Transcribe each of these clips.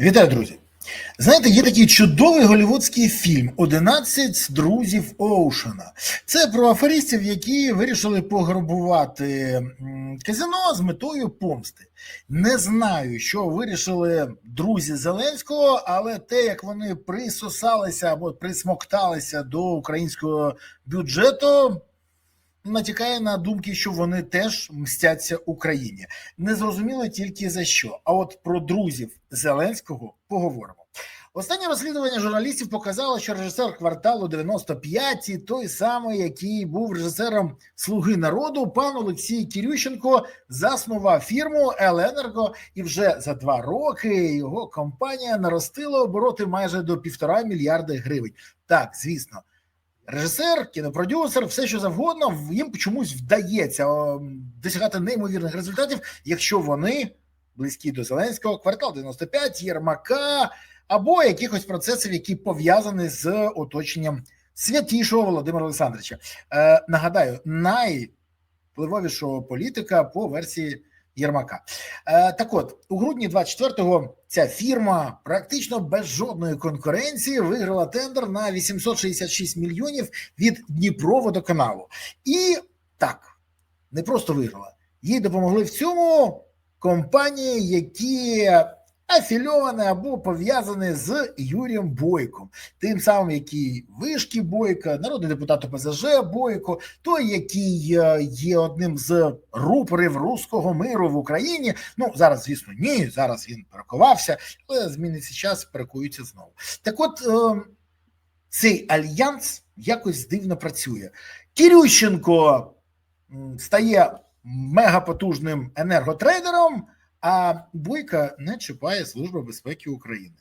Вітаю, друзі! Знаєте, є такий чудовий голівудський фільм «11 друзів Оушена. Це про аферистів, які вирішили пограбувати казино з метою помсти. Не знаю, що вирішили друзі Зеленського, але те, як вони присосалися або присмокталися до українського бюджету, натякає на думки, що вони теж мстяться Україні. Не зрозуміло тільки за що. А от про друзів Зеленського поговоримо. Останнє розслідування журналістів показало, що режисер кварталу 95, той самий, який був режисером Слуги народу, пан Олексій Кірющенко, заснував фірму Еленерго, і вже за два роки його компанія наростила обороти майже до півтора мільярда гривень. Так, звісно. Режисер, кінопродюсер, все що завгодно, їм чомусь вдається досягати неймовірних результатів, якщо вони близькі до Зеленського, квартал 95, Єрмака або якихось процесів, які пов'язані з оточенням святішого Володимира Олександровича. Е, нагадаю, найвпливовішого політика по версії Єрмака. Е, так от, у грудні 24-го ця фірма практично без жодної конкуренції виграла тендер на 866 мільйонів від Дніпроводоканалу. І так, не просто виграла, їй допомогли в цьому компанії, які афільовані або пов'язані з Юрієм Бойком, тим самим, який вишки Бойка, народний депутат ОПЗЖ Бойко, той, який е, є одним з рупорів руського миру в Україні. Ну зараз, звісно, ні. Зараз він перекувався, але зміниться час, перекуються знову. Так, от е, цей альянс якось дивно працює. Кірющенко стає мегапотужним енерготрейдером. А Бойка не чіпає Служба безпеки України.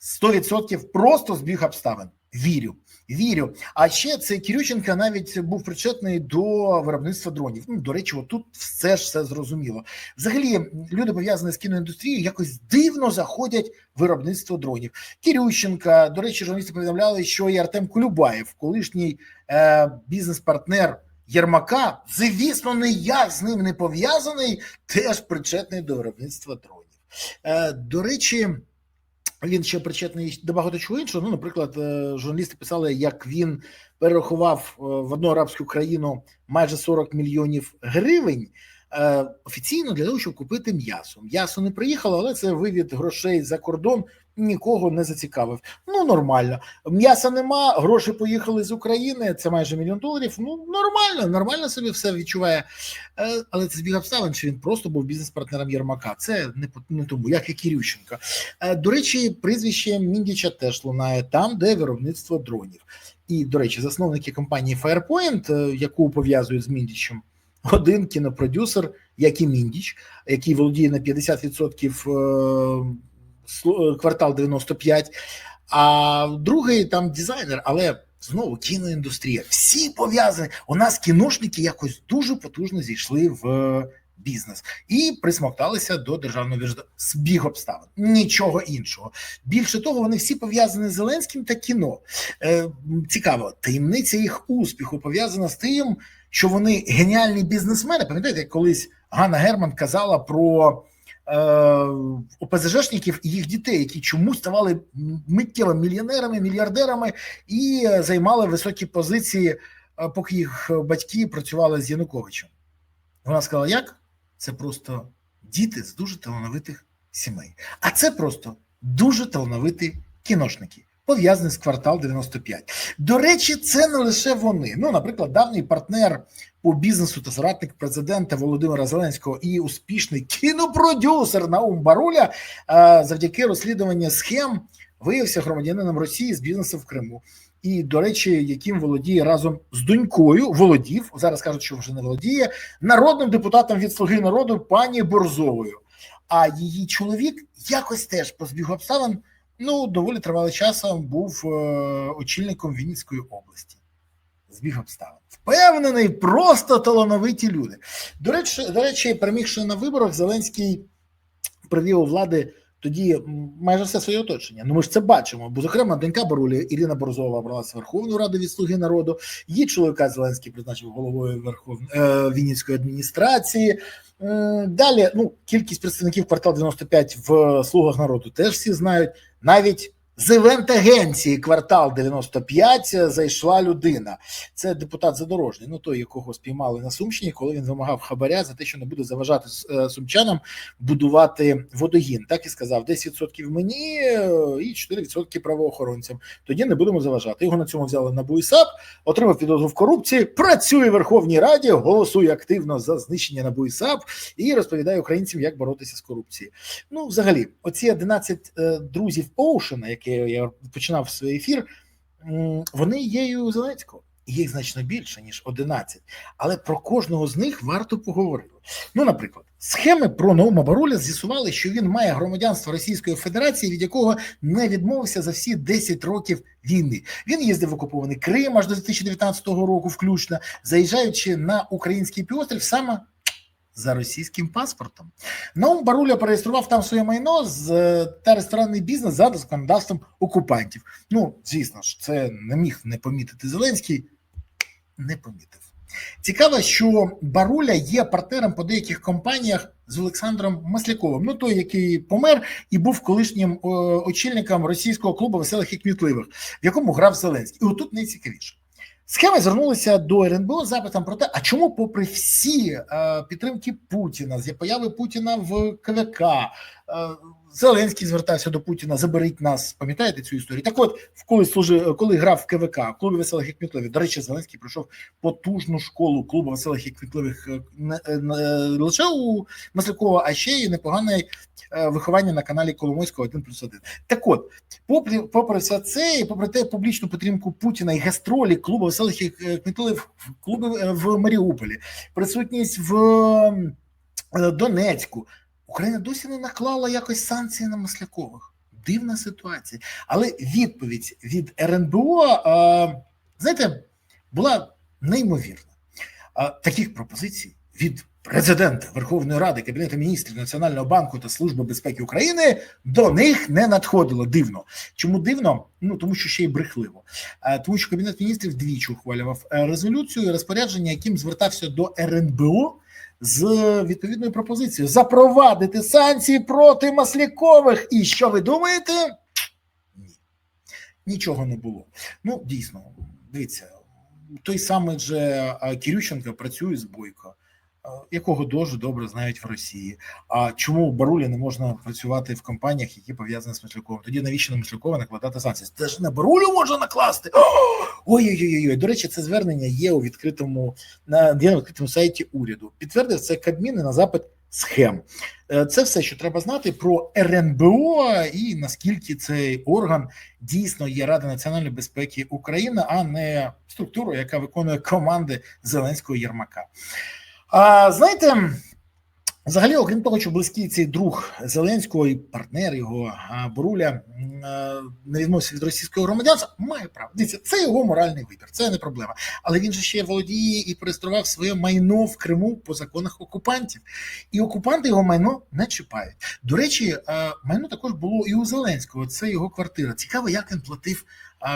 100% просто збіг обставин. Вірю, вірю. А ще цей Кирюченко навіть був причетний до виробництва дронів. Ну, до речі, тут все ж все зрозуміло. Взагалі, люди пов'язані з кіноіндустрією якось дивно заходять в виробництво дронів. Кирющенка, до речі, журналісти повідомляли, що і Артем Кулюбаєв, колишній е, бізнес-партнер Єрмака, звісно, не я з ним не пов'язаний, теж причетний до виробництва дронів. Е, До речі, він ще причетний до багато чого іншого. Ну, наприклад, е, журналісти писали, як він перерахував е, в одну арабську країну майже 40 мільйонів гривень. Е, Офіційно для того, щоб купити м'ясо. М'ясо не приїхало, але це вивід грошей за кордон нікого не зацікавив. Ну нормально. М'яса нема, гроші поїхали з України. Це майже мільйон доларів. Ну нормально, нормально собі все відчуває. Е, Але це збіг обставин, що він просто був бізнес-партнером Єрмака. Це не тому, як і Кірющенко. Е, До речі, прізвище Міндіча теж лунає там, де виробництво дронів. І, до речі, засновники компанії Firepoint, яку пов'язують з Міндічем, один кінопродюсер, як і Міндіч, який володіє на 50% е, е, квартал 95, а другий там дизайнер, але знову кіноіндустрія. Всі пов'язані. У нас кіношники якось дуже потужно зійшли в е, бізнес і присмокталися до державного бюджету. Збіг обставин, нічого іншого. Більше того, вони всі пов'язані з Зеленським та кіно. Е, цікаво, таємниця їх успіху пов'язана з тим, що вони геніальні бізнесмени. Пам'ятаєте, як колись Ганна Герман казала про е, ОПЗЖшників і їх дітей, які чомусь ставали миттєво мільйонерами, мільярдерами і займали високі позиції, е, поки їх батьки працювали з Януковичем. Вона сказала: як? Це просто діти з дуже талановитих сімей. А це просто дуже талановиті кіношники, пов'язані з квартал 95. До речі, це не лише вони. Ну, наприклад, давній партнер по бізнесу та соратник президента Володимира Зеленського і успішний кінопродюсер Наум Баруля е, завдяки розслідуванню схем виявився громадянином Росії з бізнесу в Криму. І, до речі, яким володіє разом з донькою, володів зараз кажуть, що вже не володіє народним депутатом від Слуги народу пані Борзовою. А її чоловік якось теж по збігу обставин ну доволі тривалий часом був е, очільником Вінницької області. Збіг обставин. Впевнений, просто талановиті люди. До речі, до речі, перемігши на виборах, Зеленський привів у влади тоді майже все своє оточення. Ну ми ж це бачимо. Бо, зокрема, донька Барулі Ірина Борзова обралася Верховну Раду від Слуги народу. Її чоловіка Зеленський призначив головою Верховної е, Вінницької адміністрації. Е, далі ну кількість представників квартал 95 в слугах народу теж всі знають. Навіть з івент-агенції квартал 95 зайшла людина. Це депутат Задорожний, ну той, якого спіймали на Сумщині, коли він вимагав хабаря за те, що не буде заважати е, сумчанам будувати водогін. Так і сказав: 10% мені е, і 4% правоохоронцям. Тоді не будемо заважати. Його на цьому взяли на БУІСАП, отримав підозру в корупції. Працює в Верховній Раді, голосує активно за знищення на БУІСАП і розповідає українцям, як боротися з корупцією. Ну, взагалі, оці 11 е, друзів Оушена, які я починав свій ефір, вони є і у Зеленського. Їх значно більше ніж 11. але про кожного з них варто поговорити. Ну, наприклад, схеми про Наума Баруля з'ясували, що він має громадянство Російської Федерації, від якого не відмовився за всі 10 років війни. Він їздив в окупований Крим аж до 2019 року, включно заїжджаючи на український півострів саме за російським паспортом. Наум Баруля переєстрував там своє майно з та ресторанний бізнес за законодавством окупантів. Ну, звісно ж, це не міг не помітити Зеленський, не помітив. Цікаво, що Баруля є партнером по деяких компаніях з Олександром Масляковим. Ну той, який помер і був колишнім очільником російського клубу веселих і кмітливих, в якому грав Зеленський. І отут найцікавіше. Схеми звернулися до РНБО з запитом про те, а чому, попри всі е, підтримки Путіна, з появи Путіна в КВК, Зеленський звертався до Путіна, заберіть нас. Пам'ятаєте цю історію? Так, от коли служив, коли грав в КВК, клубі веселих і кмітливих, до речі, Зеленський пройшов потужну школу клубу веселих і кмітливих е, не, не лише у Маслякова, а ще й непогане виховання на каналі Коломойського 1 плюс 1. Так от, попри, попри все це, і попри те публічну підтримку Путіна і гастролі клубу веселих і кмітливих в клубі в Маріуполі, присутність в Донецьку. Україна досі не наклала якось санкції на Маслякових. Дивна ситуація. Але відповідь від РНБО, знаєте, була неймовірна. Таких пропозицій від президента Верховної Ради, Кабінету міністрів Національного банку та Служби безпеки України до них не надходило. Дивно. Чому дивно? Ну тому що ще й брехливо. Тому що Кабінет міністрів двічі ухвалював е, резолюцію, розпорядження, яким звертався до РНБО з відповідною пропозицією запровадити санкції проти Маслякових. І що ви думаєте? Ні, нічого не було. Ну, дійсно, дивіться, той самий же Кирющенко працює з Бойко. Якого дуже добре знають в Росії. А чому Барулі не можна працювати в компаніях, які пов'язані з Мишляковим? Тоді навіщо на Мишлякова накладати санкції? Це ж на Барулю можна накласти. Ой-ой-ой, ой До речі, це звернення є у відкритому на є на відкритому сайті уряду. Підтвердив це Кабмін на запит схем. Е, це все, що треба знати про РНБО і наскільки цей орган дійсно є Рада національної безпеки України, а не структура, яка виконує команди Зеленського Єрмака. А знаєте, взагалі, окрім того, що близький цей друг Зеленського і партнер його Боруля не відмовився від російського громадянства, має право. Дивіться, це його моральний вибір, це не проблема. Але він же ще володіє і перестроював своє майно в Криму по законах окупантів, і окупанти його майно не чіпають. До речі, майно також було і у Зеленського. Це його квартира. Цікаво, як він платив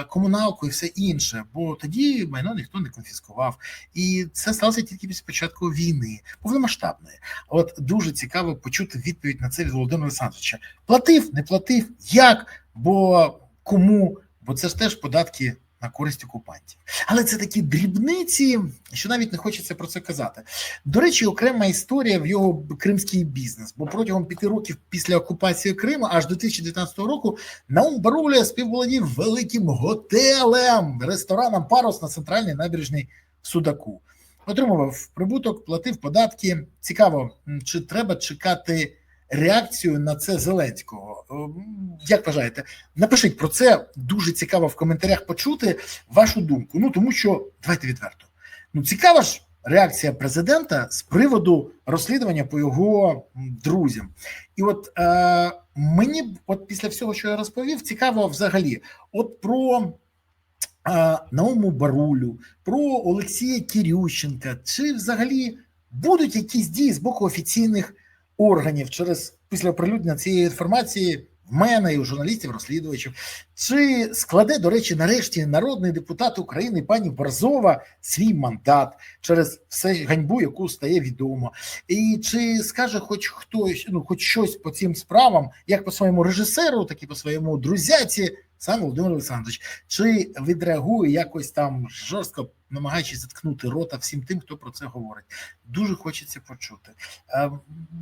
комуналку і все інше, бо тоді майно ніхто не конфіскував, і це сталося тільки після початку війни, повномасштабної. От дуже цікаво почути відповідь на це від Володимира Олександровича. Платив, не платив, як, бо кому, бо це ж теж податки на користь окупантів. Але це такі дрібниці, що навіть не хочеться про це казати. До речі, окрема історія в його кримський бізнес, бо протягом п'яти років після окупації Криму, аж до 2019 року, Наум Баруля співволодів великим готелем, рестораном Парус на центральній набережній Судаку. Отримував прибуток, платив податки. Цікаво, чи треба чекати реакцію на це Зеленського. Е, як вважаєте? Напишіть про це дуже цікаво в коментарях почути вашу думку. Ну тому що давайте відверто. Ну цікава ж реакція президента з приводу розслідування по його друзям. І от е, мені, от після всього, що я розповів, цікаво взагалі, от про. Е, Науму Барулю, про Олексія Кірющенка, чи взагалі будуть якісь дії з боку офіційних органів через після оприлюднення цієї інформації в мене і у журналістів-розслідувачів, чи складе, до речі, нарешті народний депутат України пані Борзова свій мандат через все ганьбу, яку стає відомо, і чи скаже хоч хтось, ну хоч щось по цим справам, як по своєму режисеру, так і по своєму друзяці, сам Володимир Олександрович, чи відреагує якось там жорстко, намагаючись заткнути рота всім тим, хто про це говорить. Дуже хочеться почути. Е,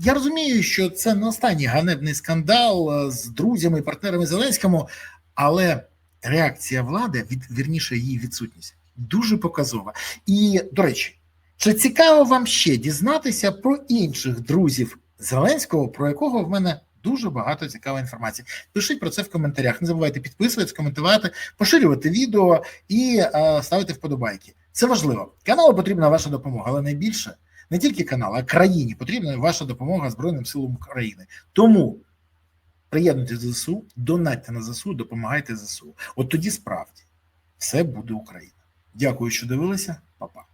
Я розумію, що це не останній ганебний скандал е, з друзями і партнерами Зеленському, але реакція влади, від вірніше її відсутність, дуже показова. І до речі, чи цікаво вам ще дізнатися про інших друзів Зеленського, про якого в мене дуже багато цікавої інформації? Пишіть про це в коментарях. Не забувайте підписуватись, коментувати, поширювати відео і е, ставити вподобайки. Це важливо. Каналу потрібна ваша допомога, але найбільше не тільки канал, а країні потрібна ваша допомога Збройним силам України. Тому приєднуйтесь до ЗСУ, донатьте на ЗСУ, допомагайте ЗСУ. От тоді справді все буде Україна. Дякую, що дивилися, Па-па.